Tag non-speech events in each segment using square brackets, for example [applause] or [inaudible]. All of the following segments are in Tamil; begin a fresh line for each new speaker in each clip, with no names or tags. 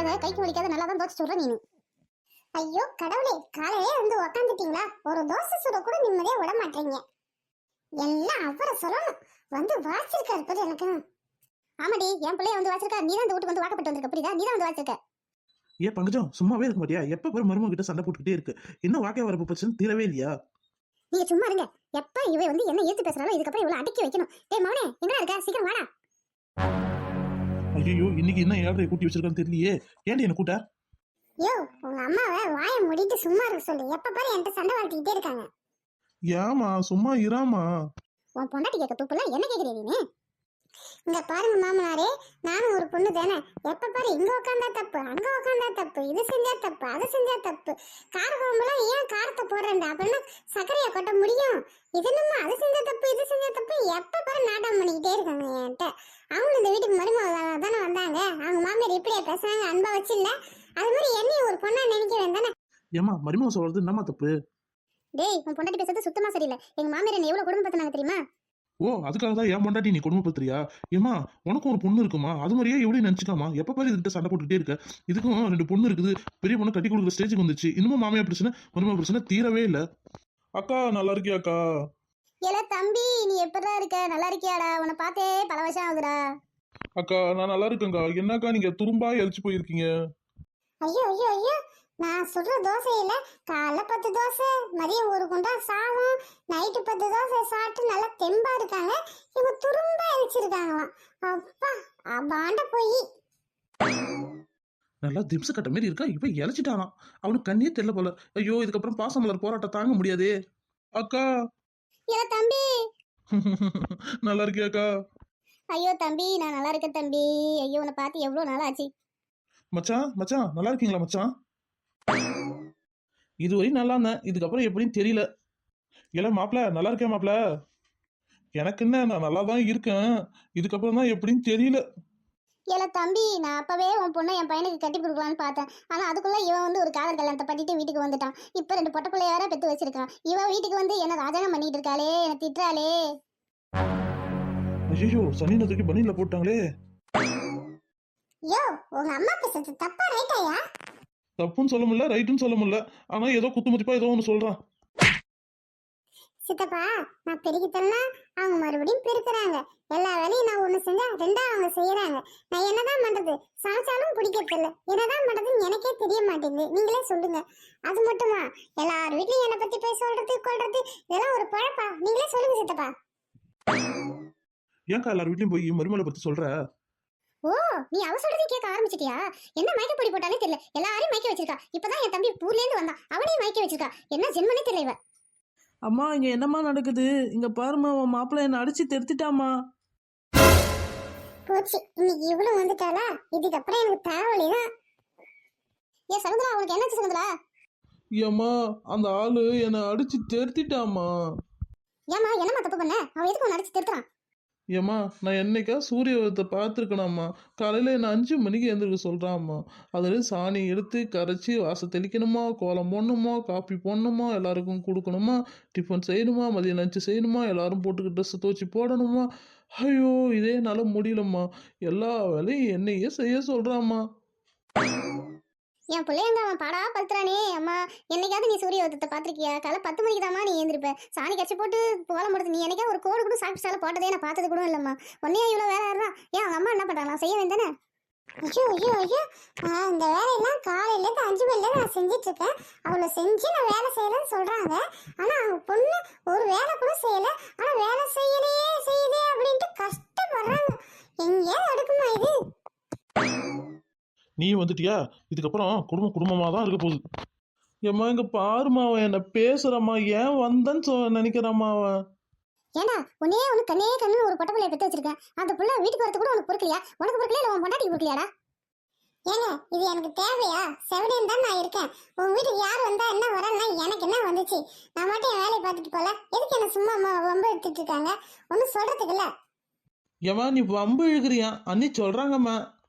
வலிக்காத கைக்கு வலிக்காத நல்லா தான் தோச்சு சொல்ற நீனு. ஐயோ கடவுளே காலையிலே வந்து உக்காந்துட்டீங்களா? ஒரு தோசை சுட கூட நிம்மதியா விட மாட்டீங்க. எல்லாம் அவரை சொல்லணும். வந்து வாச்சிருக்காரு பாரு எனக்கு. ஆமாடி என் பிள்ளைய வந்து வாச்சிருக்கா நீ தான் இந்த வீட்டுக்கு வந்து வாக்கப்பட்டு வந்திருக்க புரியுதா? நீ தான் வந்து வாச்சிருக்க
ஏன் பங்கஜம் சும்மாவே இருக்க மாட்டியா? எப்ப பாரு மருமக கிட்ட சண்டை போட்டுக்கிட்டே இருக்கு. இன்னும் வாக்கே வரப்பு பிரச்சனை தீரவே இல்லையா?
நீங்க சும்மா இருங்க. எப்ப இவ வந்து என்ன ஏத்து பேசுறாலும் இதுக்கப்புறம் இவ்வளவு அடக்கி வைக்கணும். டேய் மவனே எங்கடா இருக்க? சீக்கிரம் வாடா.
ஐயோ இன்னைக்கு என்ன ஏழரை கூட்டி வச்சிருக்கான்னு தெரியலையே. ஏன்டி என்ன கூட்ட?
யோ உங்க அம்மாவை வாயை மூடிட்டு சும்மா இருக்க சொல்லு. எப்ப பாரு என்கிட்ட சண்டை வளர்த்துக்கிட்டே இருக்காங்க.
ஏமா சும்மா இராமா
உன் பொண்டாட்டி கேட்க துப்புல? என்ன கேக்குறீ நீ? இங்க பாருங்க மாமனாரே நானும் ஒரு பொண்ணு தானே. எப்ப பாரு இங்க உட்காந்தா தப்பு அங்க உட்காந்தா தப்பு இது செஞ்சா தப்பு அது செஞ்சா தப்பு. கார குழம்புலாம் ஏன் காரத்தை போடுறேன்டா? அப்படின்னா சர்க்கரையை கொட்ட முடியும். இது நம்ம அது செஞ்சா தப்பு இது செஞ்சா தப்பு? எப்ப பாரு நாட்டம் பண்ணிக்கிட்டே இருக்காங்க என்கிட்ட. அவங்க இந்த வீட்டுக்கு மருமக தானே வந்தாங்க. அவங்க மாமியார் இப்படியே பேசுறாங்க அன்பா வச்சில்ல. அது மாதிரி என்னையும் ஒரு பொண்ணா நினைக்க வேண்டானே
ஏமா மருமக சொல்றது என்னம்மா தப்பு?
டேய் உன் பொண்டாட்டி பேசுறது சுத்தமா சரியில்லை. எங்க மாமியார் என்ன எவ்வளவு குடும்பம் பத்தினாங்க தெரியுமா?
ஓ அதுக்காக தான் ஏன் பொண்டாட்டி நீ குடும்பப்படுத்துறியா ஏமா உனக்கும் ஒரு பொண்ணு இருக்குமா? அது மாதிரியே எப்படி நினைச்சுக்காமா? எப்ப பாரு இதுகிட்ட சண்டை போட்டுக்கிட்டே இருக்க. இதுக்கும் ரெண்டு பொண்ணு இருக்குது. பெரிய பொண்ணு கட்டி கொடுக்குற ஸ்டேஜுக்கு வந்துச்சு. இன்னமும் மாமியா பிரச்சனை? மருமக பிரச்சனை தீரவே இல்ல. அக்கா நல்லா இருக்கியா அக்கா
ஏல தம்பி நீ எப்படா இருக்க? நல்லா இருக்கியாடா? உன்னை பார்த்தே பல வருஷம் ஆகுதுடா.
அக்கா நான் நல்லா இருக்கேங்க்கா என்னக்கா நீங்க துரும்பா எரிச்சு போயிருக்கீங்க?
ஐயோ ஐயோ ஐயோ. நான் சுடுற தோசையில காலைல பத்து தோசை மதியம் ஒரு குண்டா சாதம் நைட்டு பத்து தோசை சாப்பிட்டு நல்லா தெம்பா இருக்காங்க. இவங்க துரும்பா அழிச்சிருக்காங்களாம் அப்பா அப்பாண்ட போய்.
நல்லா திம்சு கட்ட மாதிரி இருக்கா? இவன் இழைச்சிட்டானா அவனுக்கு கண்ணே தெரியல போல. ஐயோ இதுக்கப்புறம் பாசமலர் போராட்டம் தாங்க முடியாதே. அக்கா.
தம்பி. [laughs]
நல்லா இருக்கியாக்கா
ஐயோ தம்பி நான் நல்லா இருக்கேன் தம்பி. ஐயோ உன்னை பார்த்து எவ்வளோ நாள் ஆச்சு
மச்சான் மச்சான் நல்லா இருக்கீங்களா மச்சான்? இதுவரை நல்லா இருந்தேன். இதுக்கப்புறம் எப்படின்னு தெரியல. இல்ல மாப்பிள நல்லா இருக்கேன் மாப்பிள. எனக்கு என்ன நான் நல்லா தான் இருக்கேன். இதுக்கப்புறம் தான் எப்படின்னு தெரியல.
ஏல தம்பி நான் அப்பவே உன் பொண்ணை என் பையனுக்கு கட்டி கொடுக்கலான்னு பார்த்தேன். ஆனா அதுக்குள்ள இவன் வந்து ஒரு காதல் கல்யாணத்தை பண்ணிட்டு வீட்டுக்கு வந்துட்டான். இப்போ ரெண்டு பொட்ட பிள்ளைய வேற பெத்து வச்சிருக்கான். இவன் வீட்டுக்கு வந்து என்ன ராஜகம் பண்ணிட்டு இருக்காளே என்ன திட்டுறாளே?
ஐயோ சனினை தூக்கி பனியில போட்டாங்களே.
யோ உங்க அம்மா பேசுறது தப்பா ரைட்டாயா
தப்புன்னு சொல்ல முடியல ரைட்டுன்னு சொல்ல முடியல. ஆனா ஏதோ குத்துமதிப்பா ஏதோ ஒன்று சொல்றான்
சித்தப்பா நான் பெருக்கிட்டேன்னா அவங்க மறுபடியும் பெருக்குறாங்க. எல்லா வேலையும் நான் ஒண்ணு செஞ்சா ரெண்டா அவங்க செய்யறாங்க. நான் என்னதான் பண்றது? சமைச்சாலும் பிடிக்கிறது இல்ல என்னதான் பண்றதுன்னு எனக்கே தெரிய மாட்டேங்குது. நீங்களே சொல்லுங்க. அது மட்டுமா? எல்லார் வீட்லயும் என்னை பத்தி போய் சொல்றது கொள்றது இதெல்லாம் ஒரு பழப்பா. நீங்களே சொல்லுங்க சித்தப்பா.
ஏன்க்கா எல்லார் வீட்லயும் போய் மருமலை பத்தி சொல்ற?
ஓ நீ அவ சொல்றதை கேட்க ஆரம்பிச்சிட்டியா? என்ன மயக்க பொடி போட்டாலே தெரியல. எல்லாரையும் மயக்க வச்சிருக்கா. இப்பதான் என் தம்பி ஊர்ல இருந்து வந்தான். அவனையும் மயக்க வச்சிருக்கா. என்ன ஜென்மனே தெரியல இவ.
அம்மா இங்க என்னம்மா நடக்குது? இங்க பாரும்மா உன் மாப்பிள்ளை என்ன அடிச்சு தெருத்திட்டாமா
போச்சு. இன்னைக்கு இவ்வளவு வந்துட்டாளா? இதுக்கப்புறம் எனக்கு தலைவலிதான் ஏன் சகுந்தரா உனக்கு என்னாச்சு சகுந்தரா
ஏம்மா அந்த ஆளு என்னை அடிச்சு தெருத்திட்டாமா
ஏமா என்னம்மா தப்பு பண்ண? அவன் எதுக்கு உன்னை அடிச்சு திருத்துறான்?
ஏம்மா நான் என்னைக்கா சூரியத்தை பார்த்துருக்கணும்மா காலையில் என்ன அஞ்சு மணிக்கு எழுந்திருக்க சொல்கிறாம்மா அதில் சாணி எடுத்து கரைச்சி வாசை தெளிக்கணுமா? கோலம் போடணுமா? காப்பி போடணுமா? எல்லாருக்கும் கொடுக்கணுமா? டிஃபன் செய்யணுமா? மதியம் லஞ்சு செய்யணுமா? எல்லாரும் போட்டுக்க ட்ரெஸ்ஸை துவச்சி போடணுமா? ஐயோ இதே என்னால் முடியலம்மா. எல்லா வேலையும் என்னையே செய்ய சொல்கிறாம்மா
என் பிள்ளைங்க அவன் பாடா படுத்துறானே. அம்மா என்னைக்காவது நீ சூரிய உதத்தை பார்த்துருக்கியா? காலை பத்து மணிக்கு தாம்மா நீ எழுந்திருப்ப. சாணி கட்சி போட்டு கோலம் போடுறது. நீ என்னைக்கா ஒரு கோடு கூட சாப்பிட்டு சால போட்டதே நான் பார்த்தது கூட இல்லைம்மா. உன்னையா இவ்வளோ வேலை ஆடுறான் ஏன் அவங்க அம்மா என்ன பண்ணுறாங்களா செய்ய வேண்டானே ஐயோ ஐயோ ஐயோ. இந்த வேலையெல்லாம் காலையிலேருந்து அஞ்சு மணிலேருந்து நான் செஞ்சிட்ருக்கேன். அவளை செஞ்சு நான் வேலை செய்யலன்னு சொல்கிறாங்க ஆனால் அவங்க பொண்ணு ஒரு வேலை கூட செய்யலை. ஆனால் வேலை செய்யலையே செய்யுதே அப்படின்ட்டு கஷ்டப்படுறாங்க. எங்கேயாவது அடுக்குமா இது?
நீ வந்துட்டியா? இதுக்கப்புறம் குடும்பம் குடும்பமா தான் இருக்க போகுது.
ஏம்மா இங்கே பாரும்மா அவன் என்ன பேசுகிறம்மா ஏன் வந்தேன்னு சொ நினைக்கிறாம்மா அவன்.
ஏண்டா உன்னே ஒன்று கண்ணே கண்ணு ஒரு பொட்டை பிள்ளைய பெற்று வச்சிருக்கேன். அந்த புள்ள வீட்டுக்கு வரது கூட உனக்கு பொறுக்கலையா? உனக்கு பொறுக்கலையா இல்லை உன் பொண்டாட்டிக்கு பொறுக்கலையாடா? ஏங்க இது எனக்கு தேவையா? செவனேன் தான் நான் இருக்கேன். உன் வீட்டுக்கு யார் வந்தா என்ன வரன்னா எனக்கு என்ன வந்துச்சு? நான் மட்டும் என் வேலையை பார்த்துட்டு போல. எதுக்கு என்ன சும்மா ம- வம்பு எடுத்துட்டு இருக்காங்க? ஒன்றும் சொல்றதுக்கு இல்ல.
ஏம்மா நீ வம்பு இழுக்கிறியா?
ஓ உனக்கு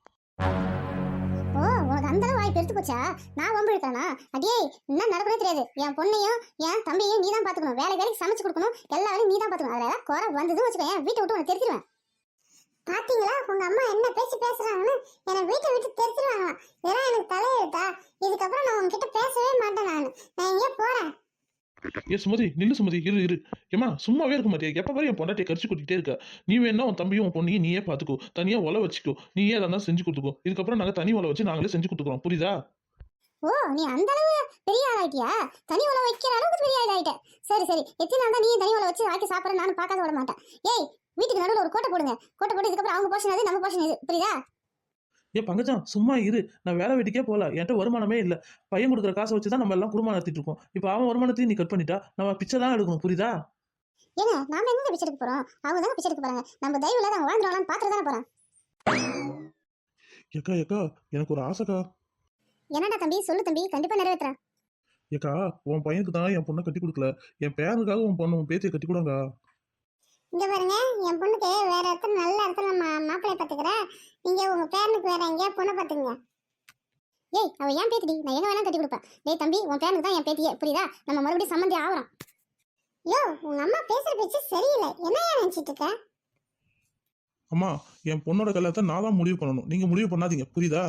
செத்து போச்சா? நான் வம்பு எடுக்கிறேனா அடியே என்ன நடக்கவே தெரியாது. என் பொண்ணையும் என் தம்பியையும் நீ தான் பார்த்துக்கணும் வேலை வேலைக்கு சமைச்சு கொடுக்கணும். எல்லா வேலையும் நீ தான் பார்த்துக்கணும் அதில் குறை வந்ததும் வச்சுக்கோ என் வீட்டை விட்டு உனக்கு தெரிஞ்சிருவேன் பாத்தீங்களா? உங்க அம்மா என்ன பேச்சு பேசுறாங்கன்னு என்னை வீட்டை விட்டு தெரிச்சிருவாங்களாம். இதெல்லாம் எனக்கு தலையெழுத்தா? இதுக்கப்புறம் நான் உங்ககிட்ட பேசவே மாட்டேன் நான். நான் எங்கேயோ போறேன்.
ஏ சுமதி நில்லு சுமதி இரு இரு. ஏமா சும்மாவே இருக்க மாட்டியா? எப்ப வரையும் என் பொண்டாட்டியை கரிச்சு கூட்டிகிட்டே இருக்க. நீ வேணா உன் தம்பியும் உன் பொண்ணையும் நீயே பார்த்துக்கோ தனியா ஒலை வச்சுக்கோ. நீயே அதை தான் செஞ்சு கொடுத்துக்கோ. இதுக்கப்புறம் நாங்க தனி ஒலை வச்சு நாங்களே செஞ்சு கொடுத்துக்குறோம். புரியுதா?
ஓ நீ அந்த அளவு பெரிய ஆளாயிட்டியா? தனி உலக வைக்கிற அளவுக்கு பெரிய ஆளாயிட்ட. சரி சரி. எத்தனை நாள் தான் நீ தனி உலக வச்சு ஆக்கி சாப்பிட நானும் பார்க்காத விட மாட்டேன். ஏய் வீட்டுக்கு நடுவில் ஒரு கோட்டை போடுங்க. கோட்டை போட்டு இதுக்கப்புறம் அவங்க போஷன் அது நம்ம போஷன் இது. புரியுதா?
ஏ பங்கஜம் சும்மா இரு. நான் வேலை வெட்டிக்கே போகல. என்கிட்ட வருமானமே இல்லை. பையன் கொடுக்குற காசை வச்சு தான் நம்ம எல்லாம் குடும்பம் நடத்திட்டு இருக்கோம். இப்போ அவன் வருமானத்தையும் நீ கட் பண்ணிட்டா நம்ம பிச்சை தான் எடுக்கணும். புரியுதா?
ஏங்க நாம எங்க பிச்சை எடுக்க போறோம்? அவங்க தானே பிச்சை எடுக்க போறாங்க. நம்ம தயவு இல்லாத அவங்க பாத்துட்டு தானே போறோம்
ஏக்கா ஏக்கா எனக்கு ஒரு ஆசைக்கா.
என்னடா தம்பி? சொல்லு தம்பி. கண்டிப்பா நிறைவேற்றுறேன்
ஏக்கா உன் பையனுக்கு தான் என் பொண்ணை கட்டி கொடுக்கல. என் பேருக்காக உன் பொண்ணு உன் பேத்தியை கட்டி கொடுங்க
இங்க பாருங்க என் பொண்ணுக்கு வேற இடத்துல நல்ல இடத்துல மா மாப்பிள்ளை பாத்துக்கிறேன் நீங்க உங்க பேரனுக்கு வேற எங்கேயா பொண்ணை பாத்துங்க ஏய் அவ ஏன் பேத்திடி? நான் எங்க வேணா கட்டி கொடுப்பேன். டேய் தம்பி உன் பேரனுக்கு தான் என் பேத்தியே. புரியுதா? நம்ம மறுபடியும் சம்மந்தி ஆகுறோம் யோ உங்க அம்மா பேசுற பேச்சு சரியில்லை. என்ன நினைச்சிட்டு இருக்க?
அம்மா என் பொண்ணோட கல்யாணத்தை நான் தான் முடிவு பண்ணணும். நீங்க முடிவு பண்ணாதீங்க. புரியுதா?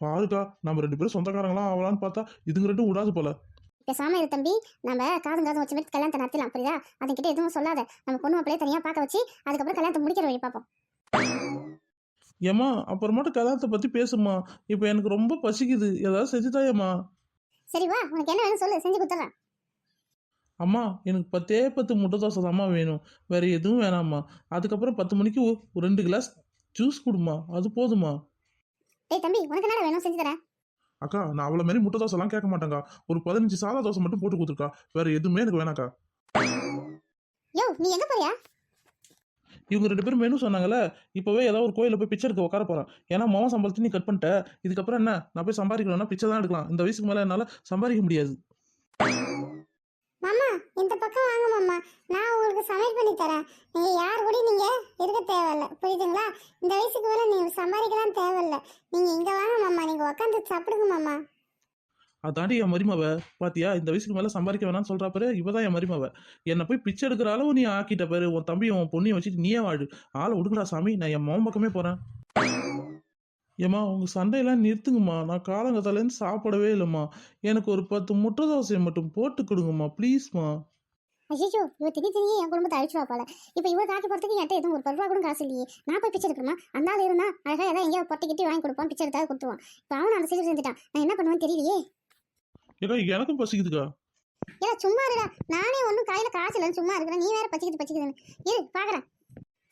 பாருக்கா நம்ம ரெண்டு பேரும் சொந்தக்காரங்களாம் ஆகலான்னு பார்த்தா இதுங்க ரெண்டும் விடாது போல.
பேசாம இரு தம்பி. நம்ம காதும் காதும் வச்சு மாதிரி கல்யாணத்தை நடத்தலாம் புரியுதா? அதுக்கிட்ட எதுவும் சொல்லாத. நம்ம பொண்ணு மாப்பிள்ளைய தனியா பார்க்க வச்சு அதுக்கப்புறம் கல்யாணத்தை முடிக்கிற வழி பார்ப்போம்.
ஏம்மா அப்புறமாட்டு கல்யாணத்தை பற்றி பேசுமா இப்போ எனக்கு ரொம்ப பசிக்குது. ஏதாவது செஞ்சுதாயம்மா.
சரி வா. உனக்கு என்ன வேணும் சொல்லு. செஞ்சு கொடுத்துறேன்
அம்மா எனக்கு பத்தே பத்து முட்டை தோசை தாம்மா வேணும். வேற எதுவும் வேணாம்மா. அதுக்கப்புறம் பத்து மணிக்கு ஒரு ரெண்டு கிளாஸ் ஜூஸ் கொடுமா அது போதுமா
டேய் தம்பி உனக்கு என்ன வேணும்? செஞ்சு தரேன்.
அக்கா நான் அவ்வளோ மாரி முட்டை தோசை எல்லாம் கேட்க மாட்டேங்க ஒரு பதினஞ்சு சாதா தோசை மட்டும் போட்டு கொடுத்துருக்கா. வேற எதுவுமே எனக்கு வேணாக்கா.
யோ நீ எங்க போறியா?
இவங்க ரெண்டு பேரும் மெனு சொன்னாங்கல்ல இப்போவே ஏதாவது ஒரு கோயிலில் போய் பிச்சை எடுக்க உட்கார போகிறேன் ஏன்னா மொவன் சம்பளத்தை நீ கட் பண்ணிட்ட. இதுக்கப்புறம் என்ன? நான் போய் சம்பாதிக்கணும்னா பிச்சை தான் எடுக்கலாம். இந்த வயசுக்கு மேலே என்னால் சம்பாதிக்க முடியாது.
இந்த பக்கம் வாங்க மாமா. நான் உங்களுக்கு சமையல் பண்ணி தரேன். நீங்கள் யார் கூட நீங்கள் இருக்க தேவையில்ல. புரியுதுங்களா? இந்த வயசுக்கு மேலே நீங்கள் சம்பாதிக்கலாம் தேவையில்ல. நீங்கள் இங்கே வாங்க மாமா. நீங்க உட்காந்து சாப்பிடுங்க மாமா.
அதாண்டி என் மருமவ. பாத்தியா? இந்த வயசுக்கு மேலே சம்பாதிக்க வேணாம்னு சொல்கிறா பாரு. இவ தான் என் மருமவ. என்னை போய் பிச்சை எடுக்கிற அளவு நீ ஆக்கிட்ட பாரு. உன் தம்பி உன் பொண்ணையும் வச்சுட்டு நீயே வாழு. ஆளை விடுங்கடா சாமி. நான் என் மோம் பக்கமே போகிறேன் ஏம்மா உங்கள் சண்டையெல்லாம் நிறுத்துங்கம்மா. நான் காலங்கத்தாலேருந்து சாப்பிடவே இல்லைம்மா. எனக்கு ஒரு பத்து முட்டை தோசையை மட்டும் போட்டு கொடுங்கம்மா ப்ளீஸ்மா.
அஜிஜோ இவ திடீர் திடீர் என் குடும்பத்தை அழிச்சுவா போல. இப்போ இவ காட்டி போறதுக்கு என்கிட்ட எதுவும் ஒரு ரூபா கூட காசு இல்லையே. நான் போய் பிச்சை எடுக்கணுமா? அந்த ஆள் இருந்தா அழகா ஏதாவது எங்கேயாவது பொட்டி கிட்டி வாங்கி கொடுப்பான் பிச்சை எடுத்தாவது கொடுத்துருவான் இப்போ அவன் அந்த சீக்கிரம் செஞ்சுட்டான் நான் என்ன பண்ணுவேன்னு தெரியலையே.
ஏக்கா எனக்கும் பசிக்குதுக்கா.
ஏடா சும்மா இருடா. நானே ஒன்றும் கையில காசு இல்லைன்னு சும்மா இருக்கிறேன். நீ வேற பச்சிக்கிட்டு பச்சிக்குதுன்னு இரு பாக்குறேன்.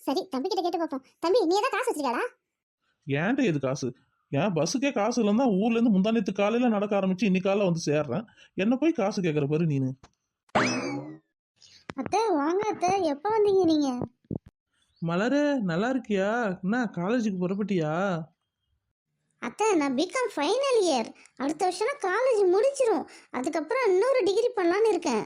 சரி தம்பி கிட்ட கேட்டு பார்ப்போம். தம்பி நீ ஏதாவது காசு வச்சிருக்காடா
ஏன்ட்ட எது காசு? ஏன் பஸ்ஸுக்கே காசு இல்லைன்னா ஊர்லேருந்து முந்தானத்து காலையில் நடக்க ஆரம்பிச்சு இன்னைக்கு காலைல வந்து சேர்றேன். என்ன போய் காசு கேட்குற பாரு நீனு.
அத்தை வாங்க அத்தை. எப்போ வந்தீங்க நீங்க?
மலரு நல்லா இருக்கியா? என்ன காலேஜுக்கு புறப்பட்டியா?
அத்தை நான் பிகாம் ஃபைனல் இயர் அடுத்த வருஷம் காலேஜ் முடிச்சிரும் அதுக்கப்புறம் இன்னொரு டிகிரி பண்ணலான்னு இருக்கேன்.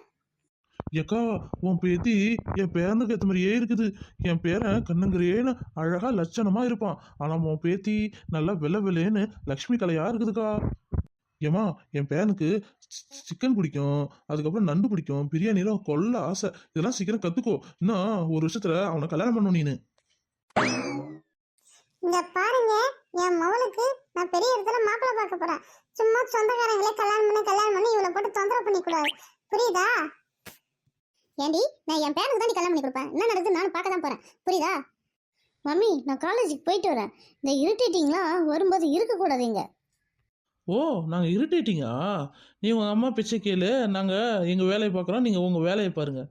ஏக்கா உன் பேத்தி என் பேரனுக்கு ஏற்ற மாதிரியே இருக்குது. என் பேரன் கண்ணுங்கிறியேன்னு அழகா லட்சணமா இருப்பான். ஆனா உன் பேத்தி நல்லா வெள்ளை வெள்ளேன்னு லக்ஷ்மி கலையா இருக்குதுக்கா. ஏமா என் பேரனுக்கு சிக்கன் பிடிக்கும். அதுக்கப்புறம் நண்டு பிடிக்கும். பிரியாணிலாம் கொல்ல ஆசை. இதெல்லாம் சீக்கிரம் கத்துக்கோ. இன்னும் ஒரு வருஷத்துல அவனை கல்யாணம் பண்ணும் நீனு.
இங்க பாருங்க என் மவளுக்கு நான் பெரிய இடத்துல மாப்பிள்ளை பார்க்க போறேன். சும்மா சொந்தக்காரங்களே கல்யாணம் பண்ணி கல்யாணம் பண்ணி இவளை போட்டு தொந்தரவு பண்ணி கூடாது புரியுதா? ஏண்டி நான் என் பேருக்கு தான் கல்யாணம் பண்ணி கொடுப்பேன். என்ன நடக்குது நானும் பார்க்க தான் போறேன். புரியுதா? மம்மி நான் காலேஜுக்கு போயிட்டு வரேன். இந்த இரிட்டேட்டிங்லாம் வரும்போது இருக்கக்கூடாது இங்கே
ஓ நாங்கள் இரிட்டேட்டிங்கா நீ உங்கள் அம்மா பிச்சை கேளு. நாங்கள் எங்கள் வேலையை பார்க்குறோம். நீங்கள் உங்கள் வேலையை பாருங்கள்